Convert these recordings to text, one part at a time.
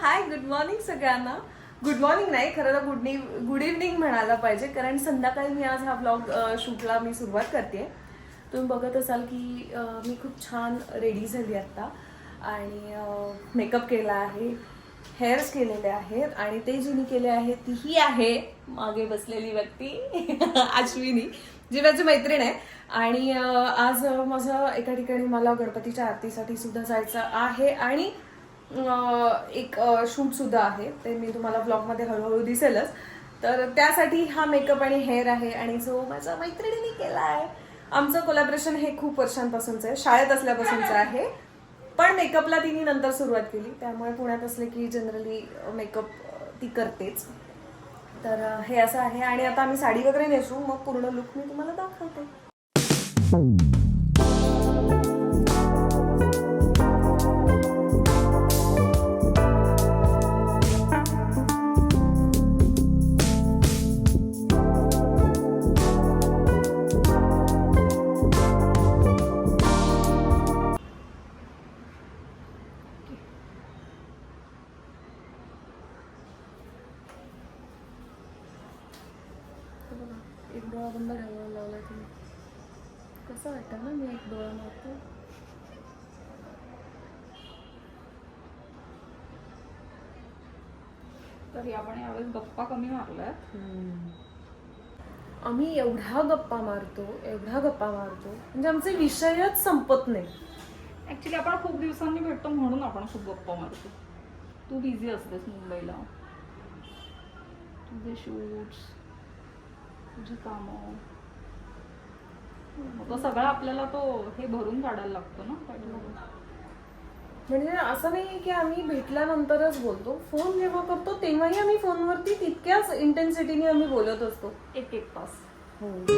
हाय good morning सगळ्यांना. Good morning नाही खरं तर गुड गुड इव्हनिंग म्हणायला पाहिजे कारण संध्याकाळी मी आज हा ब्लॉग शूटला मी सुरुवात करते तुम्ही बघत असाल की मी खूप छान रेडी झाली आत्ता. आणि मेकअप केला आहे हेअर्स केलेले आहेत आणि ते जिने केले आहे तीही आहे मागे बसलेली व्यक्ती अश्विनी जी माझी मैत्रीण आहे. आणि आज माझं एका ठिकाणी मला गणपतीच्या आरतीसाठी सुद्धा जायचं आहे आणि एक शूट सुद्धा आहे. ते मी तुम्हाला ब्लॉगमध्ये हळूहळू दिसेलच. तर त्यासाठी हा मेकअप आणि हेअर आहे आणि जो माझ्या मैत्रिणीने केला आहे आमचं कोलॅबरेशन हे खूप वर्षांपासूनचं आहे. शाळेत असल्यापासूनचं आहे. पण मेकअपला तिने नंतर सुरुवात केली. त्यामुळे पुण्यात असले की जनरली मेकअप ती करतेच. तर हे असं आहे. आणि आता आम्ही साडी वगैरे नेसू. मग पूर्ण लुक मी तुम्हाला दाखवते. कसं वाटतं ना मी एक डोळा मारतो तरी आपण यावेळेस गप्पा कमी मारल्यात. आम्ही एवढा गप्पा मारतो एवढा गप्पा मारतो. म्हणजे आमचे विषयच संपत नाही. ऍक्च्युली आपण खूप दिवसांनी भेटतो म्हणून आपण खूप गप्पा मारतो. तू बिझी असतेस मुंबईला. तुझे शूट्स तुझी कामं. तो सगळा आपल्याला तो हे भरून काढायला लागतो ना. म्हणजे असं नाही की आम्ही भेटल्यानंतरच बोलतो. फोन जेव्हा करतो तेव्हाही आम्ही फोनवरती तितक्याच इंटेन्सिटीने आम्ही बोलत असतो. एक एक तास. खूप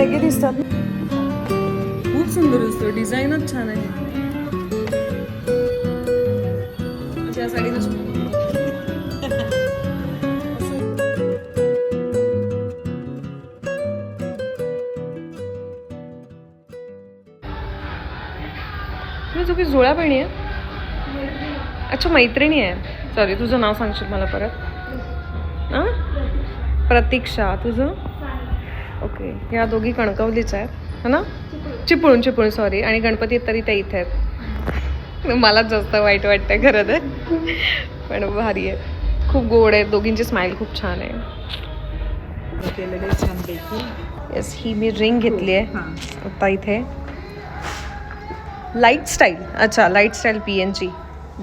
वेगळे दिसतात खूप सुंदर दिसतोय डिझाईनच छान आहे चुकी जुळ्या बहिणी आहे अच्छा मैत्रिणी आहे सॉरी तुझं नाव सांगशील मला परत? हां? प्रतीक्षा तुझं? ओके. या दोघी कणकवलीच आहेत है ना? चिपळूण चिपळूण सॉरी आणि गणपती तरी त्या इथे आहेत. मलाच जास्त वाईट वाटतंय खरं तर. पण भारी आहे खूप गोड आहे दोघींची स्माईल खूप छान आहे. येस ही मी रिंग घेतली आहे. हां. आता इथे. लाइट स्टाईल अच्छा light style P N G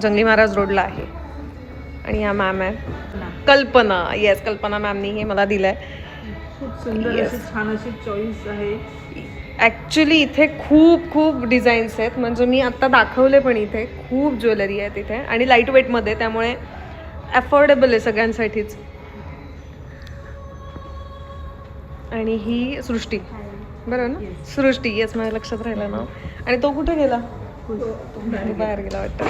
Jangli Maharaj रोडला आहे. आणि हा मॅम आहे. कल्पना. येस कल्पना मॅमनी हे मला दिलं आहे खूप सुंदर Yes. अशी छान अशी चॉईस आहे. ॲक्च्युली इथे खूप खूप डिझाईन्स आहेत. म्हणजे मी आत्ता दाखवले पण इथे. खूप ज्वेलरी आहे तिथे आणि लाइट वेटमध्ये त्यामुळे अफोर्डेबल आहे सगळ्यांसाठीच. आणि ही सृष्टी. बरं ना? सृष्टी. येस माझ्या लक्षात राहिलं ना? आणि तो कुठे गेला? तो बाहेर गेला वाटतं.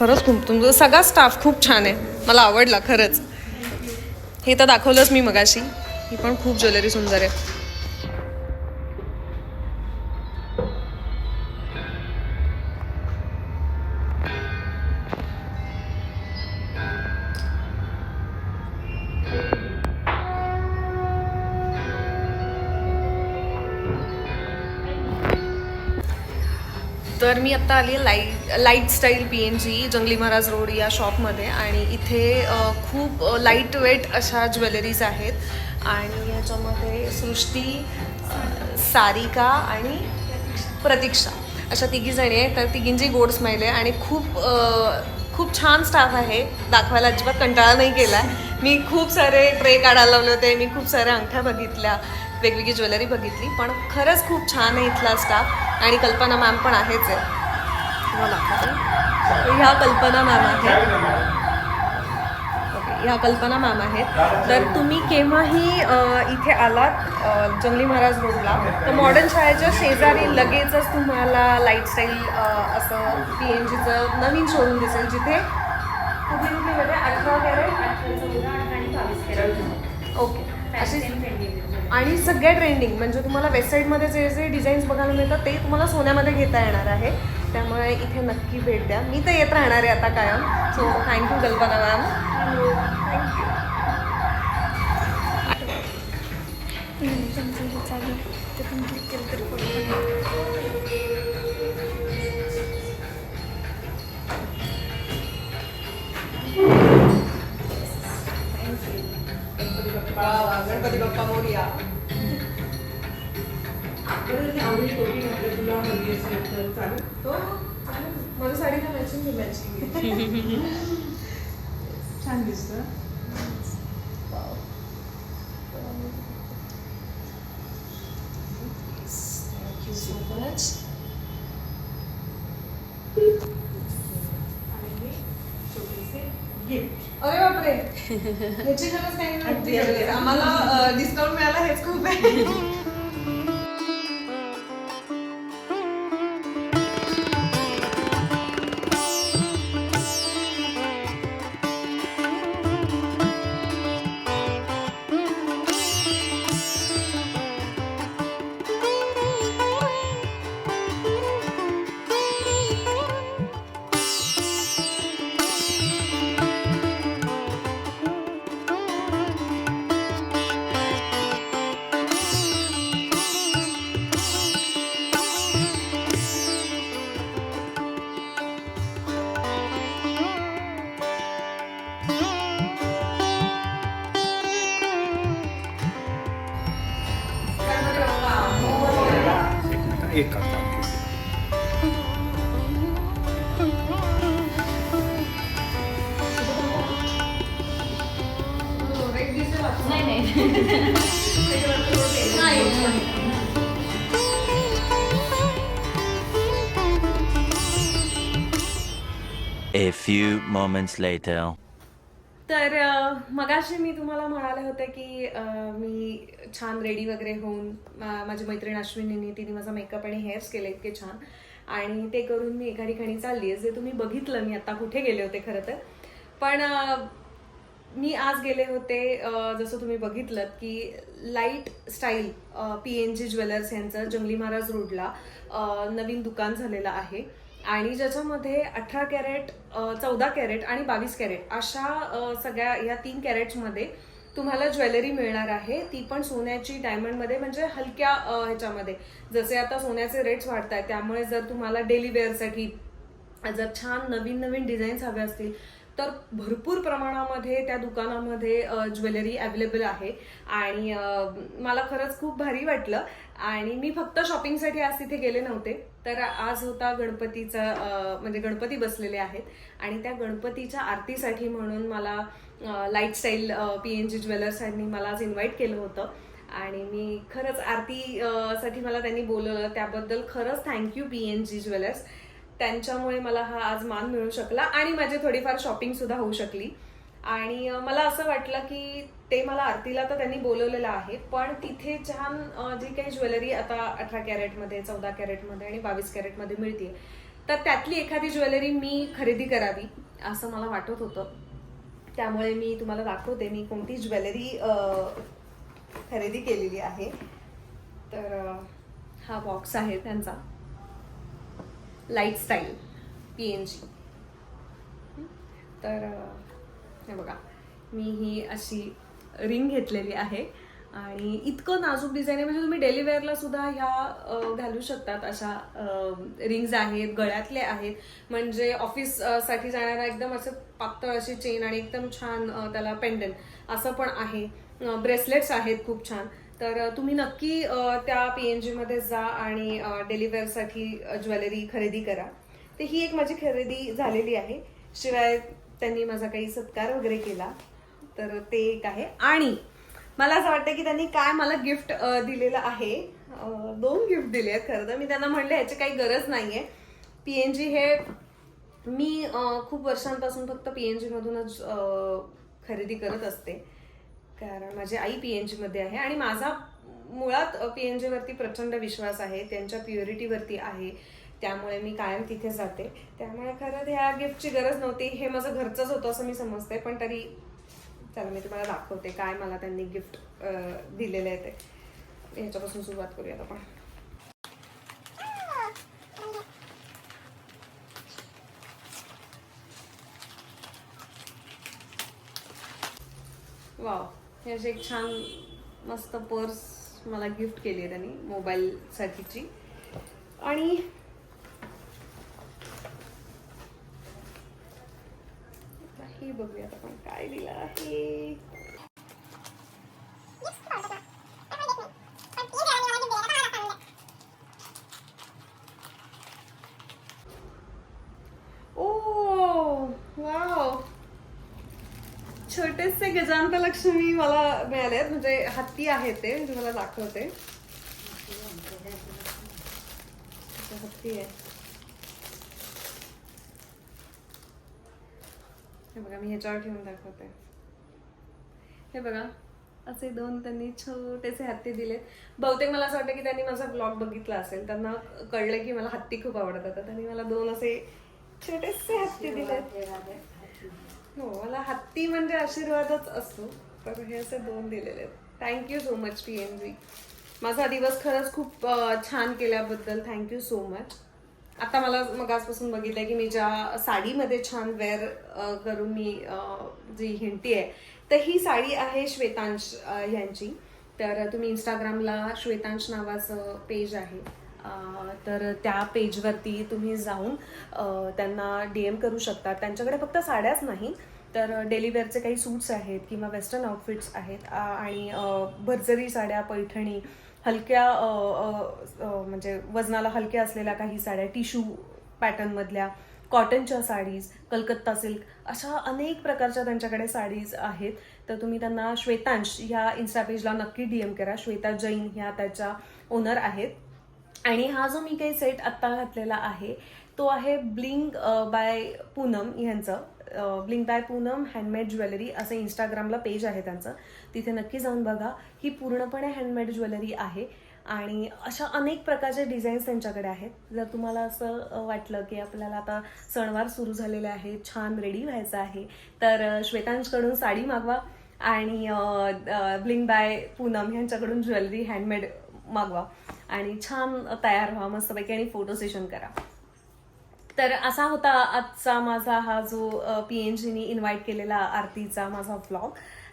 खरंच खूप तुमचा सगळा स्टाफ खूप छान आहे. मला आवडला खरंच. हे तर दाखवलंच मी मगाशी. ही पण खूप ज्वेलरी सुंदर आहे. तर मी आत्ता आली लाई light style P N G Jangli Maharaj road या शॉपमध्ये आणि इथे खूप लाइट वेट अशा ज्वेलरीज आहेत. आणि याच्यामध्ये सृष्टी सारिका आणि प्रतीक्षा अशा तिघी जणी आहेत. तर तिघींची गोड स्माईल आहे. आणि खूप खूप छान स्टाफ आहे. दाखवायला अजिबात कंटाळा नाही केला मी खूप सारे ट्रे काढायला लावले होते. मी खूप साऱ्या अंगठ्या बघितल्या. वेगवेगळी ज्वेलरी बघितली पण खरंच खूप छान आहे इथला स्टाफ आणि कल्पना मॅम पण आहेच आहे. तुम्हाला ह्या कल्पना मॅम आहेत. ओके ह्या कल्पना मॅम आहेत. तर तुम्ही केव्हाही इथे आलात जंगली महाराज रोडला तर मॉडर्न शाळेच्या शेजारी लगेचच तुम्हाला लाईफस्टाईल असं पी एन जीचं नवीन शोरूम दिसेल जिथे कुठे कुठे अठरा कॅरेट. ओके. अशी आणि सगळ्या ट्रेंडिंग म्हणजे तुम्हाला वेबसाईटमध्ये जे जे डिझाईन्स बघायला मिळतात ते तुम्हाला सोन्यामध्ये घेता येणार आहे. त्यामुळे इथे नक्की भेट द्या. मी तर येत राहणार आहे आता कायम. So thank you Kalpana ma'am thank you Ganpati Bappa Morya. हो, चालेल. माझ्या साडीला मॅचिंग मॅचिंग छान दिसतं Thank you so much. अरे बापरे ह्याची गरज काही नाही आम्हाला डिस्काउंट मिळाला हेच खूप आहे. A few moments later. तर मगाशी मी तुम्हाला म्हणाले होते की मी छान रेडी वगैरे होऊन माझी मैत्रीण अश्विनीने तिने माझा मेकअप आणि हेअर्स केले इतके छान. आणि ते करून मी एका ठिकाणी चालली आहे. जे तुम्ही बघितलं मी आता कुठे गेले होते खरं तर. पण मी आज गेले होते जसं तुम्ही बघितलं की light style P N G jewellers यांचं जंगली महाराज रोडला नवीन दुकान झालेलं आहे. आणि ज्याच्यामध्ये अठरा कॅरेट चौदा कॅरेट आणि बावीस कॅरेट अशा सगळ्या या तीन कॅरेट्समध्ये तुम्हाला ज्वेलरी मिळणार आहे. ती पण सोन्याची डायमंडमध्ये म्हणजे हलक्या ह्याच्यामध्ये. जसे आता सोन्याचे रेट्स वाढत आहेत त्यामुळे जर तुम्हाला डेली वेअरसाठी जर छान नवीन नवीन डिझाईन्स हवे असतील तर भरपूर प्रमाणामध्ये त्या दुकानामध्ये ज्वेलरी अवेलेबल आहे. आणि मला खरंच खूप भारी वाटलं. आणि मी फक्त शॉपिंगसाठी आज तिथे गेले नव्हते. तर आज होता गणपतीचा म्हणजे गणपती बसलेले आहेत. आणि त्या गणपतीच्या आरतीसाठी म्हणून मला लाईफस्टाईल पी एन जी ज्वेलर्सांनी मला आज इन्व्हाइट केलं होतं. आणि मी खरंच आरती साठी मला त्यांनी बोलवलं. त्याबद्दल खरंच thank you P N G jewellers. त्यांच्यामुळे मला हा आज मान मिळू शकला आणि माझी थोडीफार शॉपिंग सुद्धा होऊ शकली. आणि मला असं वाटलं की ते मला आरतीला तर त्यांनी बोलवलेलं आहे पण तिथे छान जी काही ज्वेलरी आता अठरा कॅरेटमध्ये चौदा कॅरेटमध्ये आणि बावीस कॅरेटमध्ये मिळते तर त्यातली एखादी ज्वेलरी मी खरेदी करावी असं मला वाटत होतं. त्यामुळे मी तुम्हाला दाखवते मी कोणती ज्वेलरी खरेदी केलेली आहे. तर हा बॉक्स आहे त्यांचा. Light style P N G तर हे बघा मी ही अशी रिंग घेतलेली आहे. आणि इतकं नाजूक डिझाईन आहे म्हणजे तुम्ही डेली वेअरला सुद्धा ह्या घालू शकतात अशा रिंग्ज आहेत गळ्यातले आहेत. म्हणजे ऑफिससाठी जाणारा एकदम असं पातळ अशी चेन आणि एकदम छान त्याला पेंडन असं पण आहे. ब्रेसलेट्स आहेत खूप छान. तर तुम्ही नक्की त्या पी एन जीमध्ये जा आणि डेलिव्हरसाठी ज्वेलरी खरेदी करा. तर ही एक माझी खरेदी झालेली आहे. शिवाय त्यांनी माझा काही सत्कार वगैरे केला. तर ते एक आहे. आणि मला असं वाटतं की त्यांनी काय मला गिफ्ट दिलेलं आहे. दोन गिफ्ट दिले आहेत खरं तर. मी त्यांना म्हणलं ह्याची काही गरज नाही आहे पी एन जी हे मी खूप वर्षांपासून फक्त पी एन जीमधूनच खरेदी करत असते. कारण माझी आई पी एन जीमध्ये आहे आणि माझा मुळात पी एन जीवरती प्रचंड विश्वास आहे त्यांच्या प्युरिटीवरती आहे त्यामुळे मी कायम तिथे जाते. त्यामुळे खरं ह्या गिफ्टची गरज नव्हती हे माझं घरचंच होतं असं मी समजते पण तरी चला मी तुम्हाला दाखवते काय मला त्यांनी गिफ्ट दिलेलं आहे ते. ह्याच्यापासून सुरुवात करूयात आपण. वाव. हे असे एक छान मस्त पर्स मला गिफ्ट केली आहे त्यांनी मोबाईलसाठीची आणि आता हे बघूयात आपण काय दिलं आहे ओ वाव छोटेसे गजांत लक्ष्मी मला मिळाले आहेत. म्हणजे हत्ती आहे ते म्हणजे मला दाखवते. हत्ती आहे. हे बघा मी ह्याच्यावर ठेवून दाखवते. हे बघा असे दोन त्यांनी छोटेसे हत्ती दिलेत. बहुतेक मला असं वाटतं की त्यांनी माझा ब्लॉग बघितला असेल. त्यांना कळलं की मला हत्ती खूप आवडतात. त्यांनी मला दोन असे छोटेसे हत्ती दिलेत. हो मला हत्ती म्हणजे आशीर्वादच असतो. तर हे असे दोन दिलेले आहेत. Thank you so much P N G माझा दिवस खरंच खूप छान केल्याबद्दल थँक्यू सो मच आता मला मग आजपासून बघितलंय की मी ज्या साडीमध्ये छान वेअर करून मी जी हिंडती आहे तर ही साडी आहे श्वेतांश यांची. तर तुम्ही इंस्टाग्रामला श्वेतांश नावाचं पेज आहे. तर त्या पेजवरती तुम्ही जाऊन त्यांना डी एम करू शकता. त्यांच्याकडे फक्त साड्याच नाही तर डेलीवेअरचे काही सूट्स आहेत किंवा वेस्टर्न आउटफिट्स आहेत आणि भरजरी साड्या पैठणी हलक्या म्हणजे वजनाला हलक्या असलेल्या काही साड्या टिश्यू पॅटर्नमधल्या कॉटनच्या साडीज कलकत्ता सिल्क अशा अनेक प्रकारच्या त्यांच्याकडे साडीज आहेत. तर तुम्ही त्यांना श्वेतांश ह्या इन्स्टा पेजला नक्की डी एम करा. श्वेता जैन ह्या त्याच्या ओनर आहेत. आणि हा जो मी काही सेट आत्ता घातलेला आहे तो आहे ब्लिंग बाय पूनम ह्यांचं. Bling by Poonam handmade jewellery असं इंस्टाग्रामला पेज आहे त्यांचं. तिथे नक्की जाऊन बघा. ही पूर्णपणे हँडमेड ज्वेलरी आहे. आणि अशा अनेक प्रकारचे डिझाईन्स त्यांच्याकडे आहेत. जर तुम्हाला असं वाटलं की आपल्याला आता सणवार सुरू झालेले आहेत छान रेडी व्हायचं आहे तर श्वेतांशकडून साडी मागवा आणि ब्लिंग बाय पूनम ह्यांच्याकडून ज्वेलरी हँडमेड मागवा. आणि छान तयार व्हा मस्तपैकी आणि फोटो सेशन करा. तर असा होता आजचा माझा हा जो पी एन जीनी इन्व्हाइट केलेला आरतीचा माझा ब्लॉग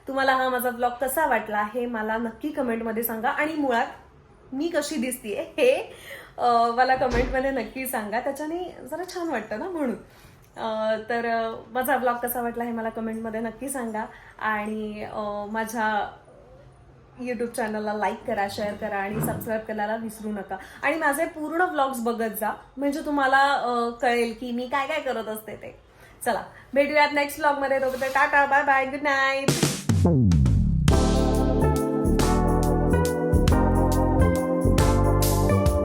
तुम्हाला हा माझा ब्लॉग कसा वाटला हे मला नक्की कमेंटमध्ये सांगा. आणि मुळात मी कशी दिसतीये हे मला कमेंटमध्ये नक्की सांगा. त्याच्याने जरा छान वाटतं ना म्हणून. तर माझा ब्लॉग कसा वाटला हे मला कमेंटमध्ये नक्की सांगा. आणि माझ्या यूट्यूब चॅनलला लाईक करा शेअर करा आणि सबस्क्राईब करायला विसरू नका. आणि माझे पूर्ण व्लॉग्स बघत जा. म्हणजे तुम्हाला कळेल की मी काय काय करत असते ते. चला भेटूयात नेक्स्ट व्लॉगमध्ये तोपर्यंत tata bye bye good night